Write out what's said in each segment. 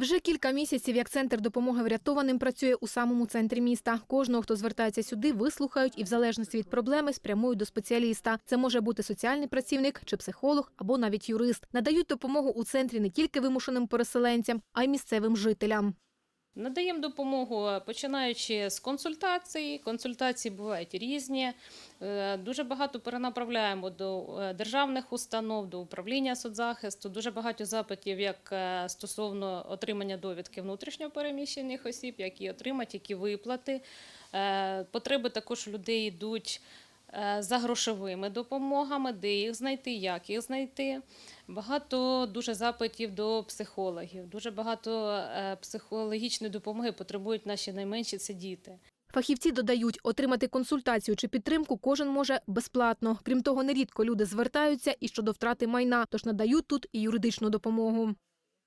Вже кілька місяців, як центр допомоги врятованим працює у самому центрі міста. Кожного, хто звертається сюди, вислухають і в залежності від проблеми спрямують до спеціаліста. Це може бути соціальний працівник чи психолог або навіть юрист. Надають допомогу у центрі не тільки вимушеним переселенцям, а й місцевим жителям. Надаємо допомогу е, починаючи з консультацій. Консультації бувають різні. Е, Дуже багато перенаправляємо до е, державних установ, до управління соцзахисту. Дуже багато запитів як стосовно отримання довідки внутрішньо переміщених осіб, як і отримати, які виплати. Потреби також людей йдуть за грошовими допомогами, де їх знайти, як їх знайти. Багато дуже запитів до психологів. Дуже багато е, психологічної допомоги потребують наші найменші це діти. Фахівці додають, отримати консультацію чи підтримку кожен може безплатно. Крім того, нерідко люди звертаються і щодо втрати майна, тож надають тут і юридичну допомогу.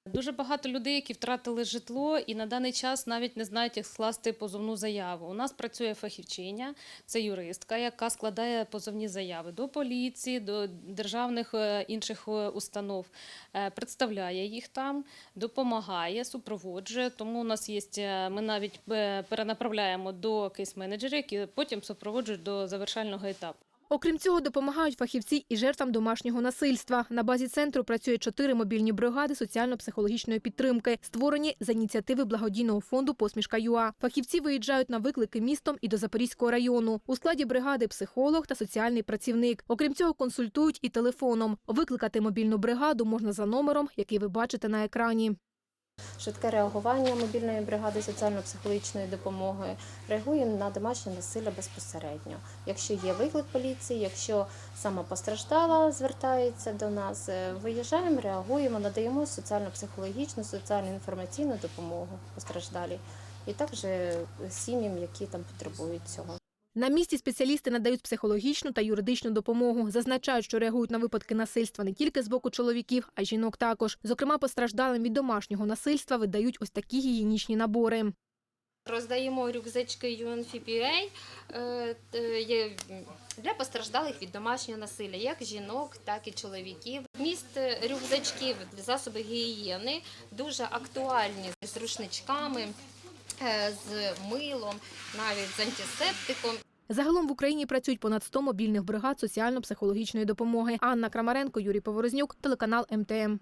Дуже багато людей, які втратили житло і на даний час навіть не знають, як скласти позовну заяву. У нас працює фахівчиня, це юристка, яка складає позовні заяви до поліції, до державних е, інших е, установ, е, представляє їх там, допомагає, супроводжує. Тому у нас є, ми навіть перенаправляємо до кейс-менеджерів, які потім супроводжують до завершального етапу. Окрім цього, допомагають фахівці і жертвам домашнього насильства. На базі центру працює чотири мобільні бригади соціально-психологічної підтримки, створені за ініціативи благодійного фонду Посмішка ЮА. Фахівці виїжджають на виклики містом і до Запорізького району. У складі бригади психолог та соціальний працівник. Окрім цього, консультують і телефоном. Викликати мобільну бригаду можна за номером, який ви бачите на екрані. Швидке реагування мобільної бригади соціально-психологічної допомоги реагуємо на домашнє насилля безпосередньо. Якщо є виклик поліції, якщо сама постраждала, звертається до нас, е, виїжджаємо, реагуємо, надаємо соціально-психологічну, соціально-інформаційну допомогу постраждалій і також е, сім'ям, які там потребують цього. На місці спеціалісти надають психологічну та юридичну допомогу. Зазначають, що реагують на випадки насильства не тільки з боку чоловіків, а й жінок також. Зокрема, постраждалим від домашнього насильства видають ось такі гігієнічні набори. Роздаємо рюкзачки UNFPA е, для постраждалих від домашнього насилля, як жінок, так і чоловіків. Міст рюкзачків засоби гігієни дуже актуальні з рушничками, з милом, навіть з антисептиком. Загалом в Україні працюють понад 100 мобільних бригад соціально-психологічної допомоги. Анна Крамаренко, Юрій Поворознюк, телеканал МТМ.